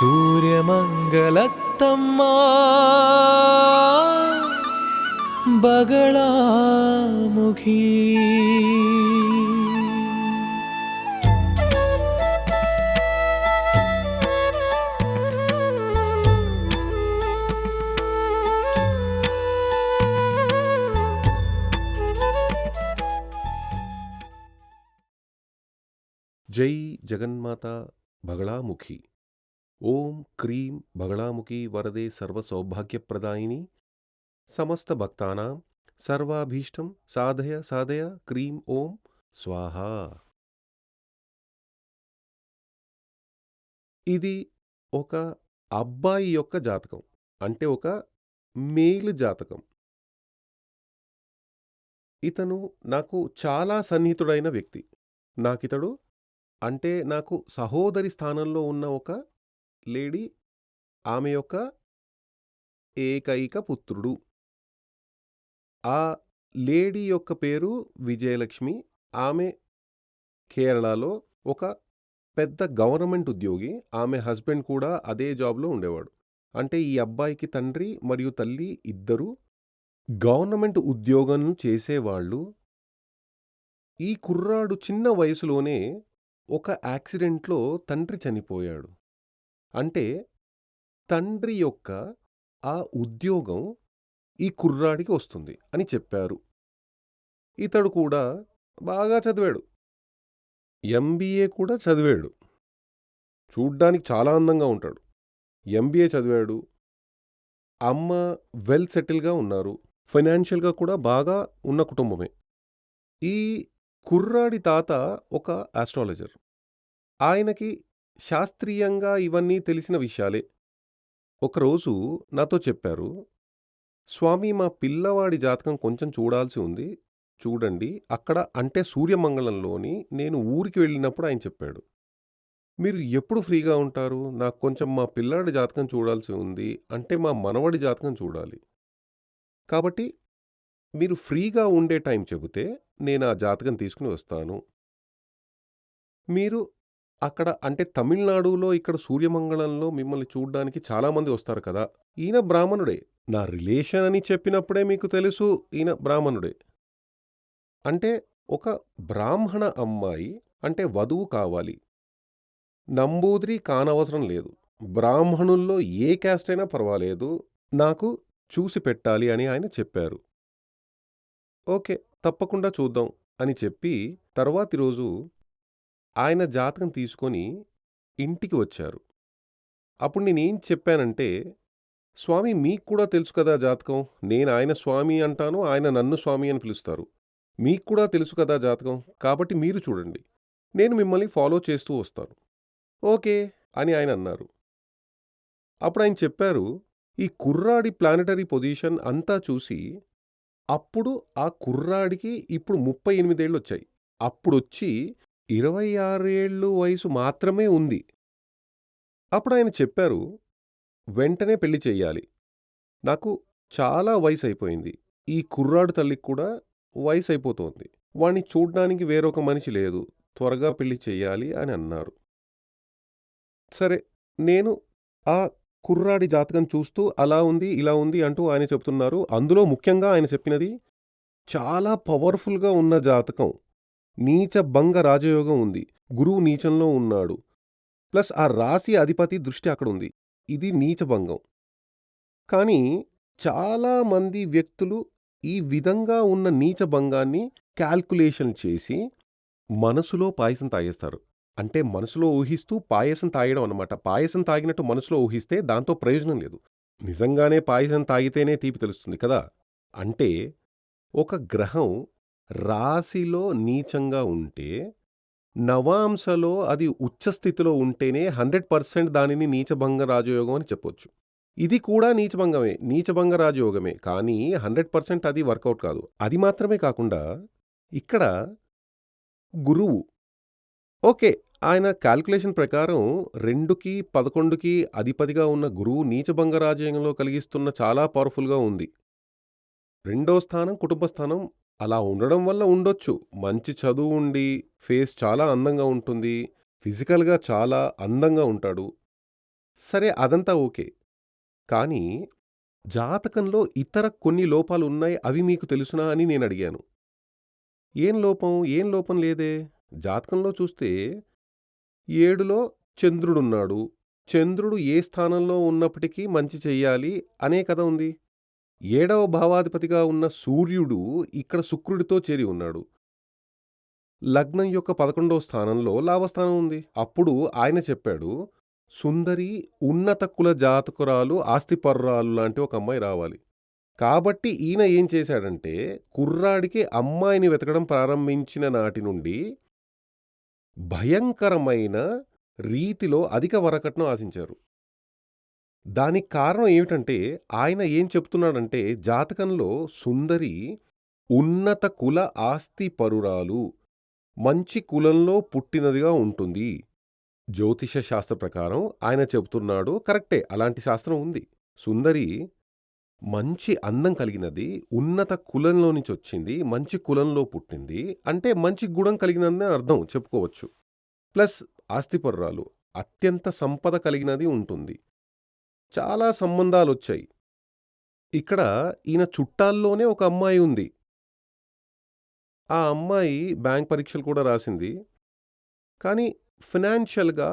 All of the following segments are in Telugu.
സൂര്യമംഗലത്തമ്മ. ബഗളാമുഖി. ജയ് ജഗന്മാത ബഗളാമുഖി. ఓం క్రీం బగళాముఖి వరదే సర్వసౌభాగ్యప్రదాయిని సమస్త భక్తానాం సర్వాభీష్టం సాధయ సాధయ క్రీం ఓం స్వాహ. ఇది ఒక అబ్బాయి యొక్క జాతకం అంటే ఒక మేలు జాతకం. ఇతను నాకు చాలా సన్నిహితుడైన వ్యక్తి. నాకితడు అంటే నాకు సహోదరి స్థానంలో ఉన్న ఒక లేడీ ఆమె యొక్క ఏకైక పుత్రుడు. ఆ లేడీ యొక్క పేరు విజయలక్ష్మి ఆమె కేరళలో ఒక పెద్ద గవర్నమెంట్ ఉద్యోగి ఆమె హస్బెండ్ కూడా అదే జాబ్లో ఉండేవాడు. అంటే ఈ అబ్బాయికి తండ్రి మరియు తల్లి ఇద్దరు గవర్నమెంట్ ఉద్యోగం చేసేవాళ్ళు. ఈ కుర్రాడు చిన్న వయసులోనే ఒక యాక్సిడెంట్లో తండ్రి చనిపోయాడు. అంటే తండ్రి యొక్క ఆ ఉద్యోగం ఈ కుర్రాడికి వస్తుంది అని చెప్పారు. ఇతడు కూడా బాగా చదివాడు. ఎంబీఏ కూడా చదివాడు. చూడ్డానికి చాలా అందంగా ఉంటాడు. ఎంబీఏ చదివాడు. అమ్మ వెల్ సెటిల్గా ఉన్నారు. ఫైనాన్షియల్గా కూడా బాగా ఉన్న కుటుంబమే. ఈ కుర్రాడి తాత ఒక ఆస్ట్రాలజర్. ఆయనకి శాస్త్రీయంగా ఇవన్నీ తెలిసిన విషయాలే. ఒకరోజు నాతో చెప్పారు స్వామి మా పిల్లవాడి జాతకం కొంచెం చూడాల్సి ఉంది. చూడండి అక్కడ అంటే సూర్యమంగళంలోని నేను ఊరికి వెళ్ళినప్పుడు ఆయన చెప్పాడు. మీరు ఎప్పుడు ఫ్రీగా ఉంటారు? నాకు కొంచెం మా పిల్లాడి జాతకం చూడాల్సి ఉంది. అంటే మా మనవడి జాతకం చూడాలి. కాబట్టి మీరు ఫ్రీగా ఉండే టైం చెబితే నేను ఆ జాతకం తీసుకుని వస్తాను. మీరు అక్కడ అంటే తమిళనాడులో ఇక్కడ సూర్యమంగళంలో మిమ్మల్ని చూడ్డానికి చాలామంది వస్తారు కదా. ఈయన బ్రాహ్మణుడే. నా రిలేషన్ అని చెప్పినప్పుడే మీకు తెలుసు ఈయన బ్రాహ్మణుడే. అంటే ఒక బ్రాహ్మణ అమ్మాయి అంటే వధువు కావాలి. నంబూద్రి కానవసరం లేదు. బ్రాహ్మణుల్లో ఏ క్యాస్ట్ అయినా పర్వాలేదు. నాకు చూసి పెట్టాలి అని ఆయన చెప్పారు. ఓకే తప్పకుండా చూద్దాం అని చెప్పి తర్వాతి రోజు ఆయన జాతకం తీసుకొని ఇంటికి వచ్చారు. అప్పుడు నేనేం చెప్పానంటే స్వామి మీకు కూడా తెలుసు కదా జాతకం. నేను ఆయన స్వామి అంటాను ఆయన నన్ను స్వామి అని పిలుస్తారు. మీకు కూడా తెలుసు కదా జాతకం. కాబట్టి మీరు చూడండి. నేను మిమ్మల్ని ఫాలో చేస్తూ వస్తాను. ఓకే అని ఆయన అన్నారు. అప్పుడు ఆయన చెప్పారు ఈ కుర్రాడి ప్లానెటరీ పొజిషన్ అంతా చూసి అప్పుడు ఆ కుర్రాడికి ఇప్పుడు ముప్పై ఎనిమిదేళ్ళు వచ్చాయి. అప్పుడొచ్చి ఇరవై ఆరేళ్ళు వయసు మాత్రమే ఉంది. అప్పుడు ఆయన చెప్పారు వెంటనే పెళ్ళి చెయ్యాలి. నాకు చాలా వయసు అయిపోయింది ఈ కుర్రాడు తల్లికి కూడా వయసు అయిపోతోంది వాణ్ణి చూడ్డానికి వేరొక మనిషి లేదు. త్వరగా పెళ్ళి చెయ్యాలి అని అన్నారు. సరే నేను ఆ కుర్రాడి జాతకం చూస్తూ అలా ఉంది ఇలా ఉంది అంటూ ఆయన చెప్తున్నారు. అందులో ముఖ్యంగా ఆయన చెప్పినది చాలా పవర్ఫుల్గా ఉన్న జాతకం. నీచ భంగ రాజయోగం ఉంది. గురువు నీచంలో ఉన్నాడు. ప్లస్ ఆ రాశి అధిపతి దృష్టి అక్కడ ఉంది ఇది నీచభంగం కానీ చాలామంది వ్యక్తులు ఈ విధంగా ఉన్న నీచభంగాన్ని క్యాల్కులేషన్ చేసి మనసులో పాయసం తాగేస్తారు. అంటే మనసులో ఊహిస్తూ పాయసం తాగడం అనమాట పాయసం తాగినట్టు మనసులో ఊహిస్తే దాంతో ప్రయోజనం లేదు. నిజంగానే పాయసం తాగితేనే తీపి తెలుస్తుంది కదా. అంటే ఒక గ్రహం రాశిలో నీచంగా ఉంటే నవాంశలో అది ఉచ్చస్థితిలో ఉంటేనే హండ్రెడ్ పర్సెంట్ దానిని నీచభంగ రాజయోగం అని చెప్పొచ్చు. ఇది కూడా నీచభంగమే నీచభంగ రాజయోగమే. కానీ హండ్రెడ్ పర్సెంట్ అది వర్కౌట్ కాదు. అది మాత్రమే కాకుండా ఇక్కడ గురువు. ఓకే ఆయన క్యాల్కులేషన్ ప్రకారం రెండుకి పదకొండుకి అధిపతిగా ఉన్న గురువు నీచభంగ రాజయోగంలో కలిగిస్తున్న చాలా పవర్ఫుల్గా ఉంది. రెండో స్థానం కుటుంబ స్థానం అలా ఉండడం వల్ల ఉండొచ్చు మంచి చదువు ఉండి ఫేస్ చాలా అందంగా ఉంటుంది ఫిజికల్గా చాలా అందంగా ఉంటాడు సరే అదంతా ఓకే. కానీ జాతకంలో ఇతర కొన్ని లోపాలున్నాయి అవి మీకు తెలుసునా అని నేనడిగాను. ఏం లోపం? ఏం లోపం లేదే. జాతకంలో చూస్తే ఏడులో చంద్రుడున్నాడు. చంద్రుడు ఏ స్థానంలో ఉన్నప్పటికీ మంచి చెయ్యాలి అనే కదా ఉంది. ఏడవ భావాధిపతిగా ఉన్న సూర్యుడు ఇక్కడ శుక్రుడితో చేరి ఉన్నాడు. లగ్నం యొక్క పదకొండవ స్థానంలో లాభస్థానం ఉంది. అప్పుడు ఆయన చెప్పాడు, సుందరి ఉన్నత కుల జాతకురాలు ఆస్తిపర్రాలు లాంటి ఒక అమ్మాయి రావాలి. కాబట్టి ఈయన ఏం చేశాడంటే కుర్రాడికి అమ్మాయిని వెతకడం ప్రారంభించిన నాటి నుండి భయంకరమైన రీతిలో అధిక వరకట్నం ఆశించారు. దానికి కారణం ఏమిటంటే ఆయన ఏం చెప్తున్నాడంటే జాతకంలో సుందరి ఉన్నత కుల ఆస్తి పరురాలు మంచి కులంలో పుట్టినదిగా ఉంటుంది. జ్యోతిష శాస్త్ర ప్రకారం ఆయన చెబుతున్నాడు కరెక్టే అలాంటి శాస్త్రం ఉంది. సుందరి మంచి అందం కలిగినది, ఉన్నత కులంలో నుంచి వచ్చింది, మంచి కులంలో పుట్టింది అంటే మంచి గుణం కలిగినదని అర్థం చెప్పుకోవచ్చు. ప్లస్ ఆస్తిపరురాలు అత్యంత సంపద కలిగినది ఉంటుంది. చాలా సంబంధాలొచ్చాయి. ఇక్కడ ఈయన చుట్టాల్లోనే ఒక అమ్మాయి ఉంది. ఆ అమ్మాయి బ్యాంక్ పరీక్షలు కూడా రాసింది. కానీ ఫినాన్షియల్‌గా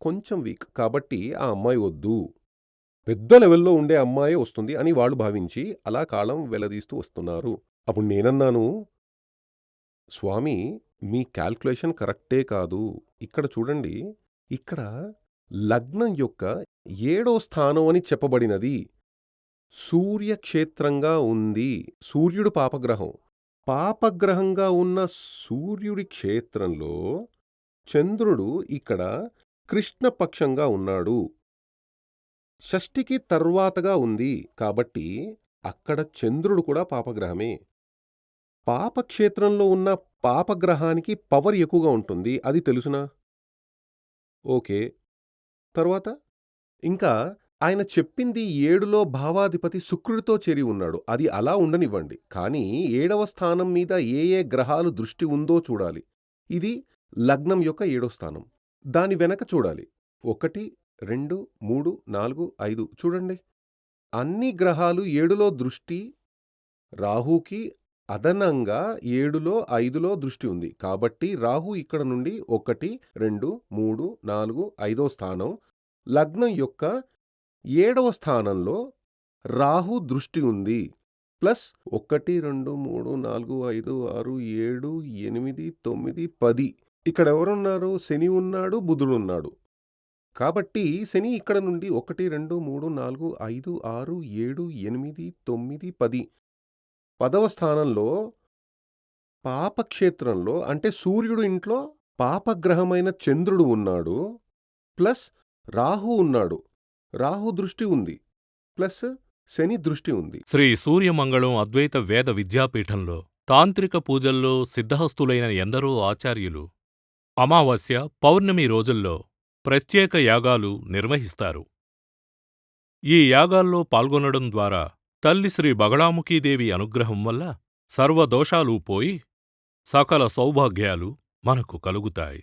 కొంచెం వీక్. కాబట్టి ఆ అమ్మాయి వద్దు. పెద్ద లెవెల్‌లో ఉండే అమ్మాయి వస్తుంది అని వాళ్ళు భావించి అలా కాలం వెలదీస్తూ వస్తున్నారు. అప్పుడు నేనన్నాను, స్వామి మీ క్యాల్కులేషన్ కరెక్టే కాదు. ఇక్కడ చూడండి ఇక్కడ లగ్నం యొక్క ఏడో స్థానం అని చెప్పబడినది. సూర్యక్షేత్రంగా ఉంది. సూర్యుడు పాపగ్రహం. పాపగ్రహంగా ఉన్న సూర్యుడి క్షేత్రంలో చంద్రుడు ఇక్కడ కృష్ణపక్షంగా ఉన్నాడు. షష్ఠికి తర్వాతగా ఉంది. కాబట్టి అక్కడ చంద్రుడు కూడా పాపగ్రహమే. పాపక్షేత్రంలో ఉన్న పాపగ్రహానికి పవర్ ఎక్కువగా ఉంటుంది. అది తెలుసునా? ఓకే. తరువాత? ఇంకా ఆయన చెప్పింది ఏడులో భావాధిపతి శుక్రుడితో చేరి ఉన్నాడు. అది అలా ఉండనివ్వండి. కానీ ఏడవ స్థానం మీద ఏ ఏ గ్రహాలు దృష్టి ఉందో చూడాలి. ఇది లగ్నం యొక్క ఏడో స్థానం. దాని వెనక చూడాలి. ఒకటి, రెండు, మూడు, నాలుగు, ఐదు చూడండి. అన్ని గ్రహాలు ఏడులో దృష్టి రాహుకి అదనంగా ఏడులో, ఐదులో దృష్టి ఉంది. కాబట్టి రాహు ఇక్కడ నుండి ఒకటి, రెండు, మూడు, నాలుగు, ఐదో స్థానం లగ్నం యొక్క ఏడవ స్థానంలో రాహు దృష్టి ఉంది. ప్లస్ ఒకటి, రెండు, మూడు, నాలుగు, ఐదు, ఆరు, ఏడు, ఎనిమిది, తొమ్మిది, పది ఇక్కడ ఎవరున్నారు? శని ఉన్నాడు, బుధుడున్నాడు. కాబట్టి శని ఇక్కడ నుండి ఒకటి, రెండు, మూడు, నాలుగు, ఐదు, ఆరు, ఏడు, ఎనిమిది, తొమ్మిది, పది పదవ స్థానంలో పాపక్షేత్రంలో అంటే సూర్యుడు ఇంట్లో పాపగ్రహమైన చంద్రుడు ఉన్నాడు. ప్లస్ రాహు ఉన్నాడు. రాహు దృష్టి ఉంది. ప్లస్ శని దృష్టి ఉంది. శ్రీ సూర్యమంగళం అద్వైత వేద విద్యాపీఠంలో తాంత్రిక పూజల్లో సిద్ధహస్తులైన ఎందరో ఆచార్యులు అమావాస్య పౌర్ణమి రోజుల్లో ప్రత్యేక యాగాలు నిర్వహిస్తారు ఈ యాగాల్లో పాల్గొనడం ద్వారా తల్లి శ్రీ బగళాముఖీదేవి అనుగ్రహం వల్ల సర్వదోషాలు పోయి సకల సౌభాగ్యాలు మనకు కలుగుతాయి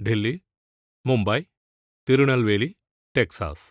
ఢిల్లీ ముంబై తిరునల్వేలి టెక్సాస్.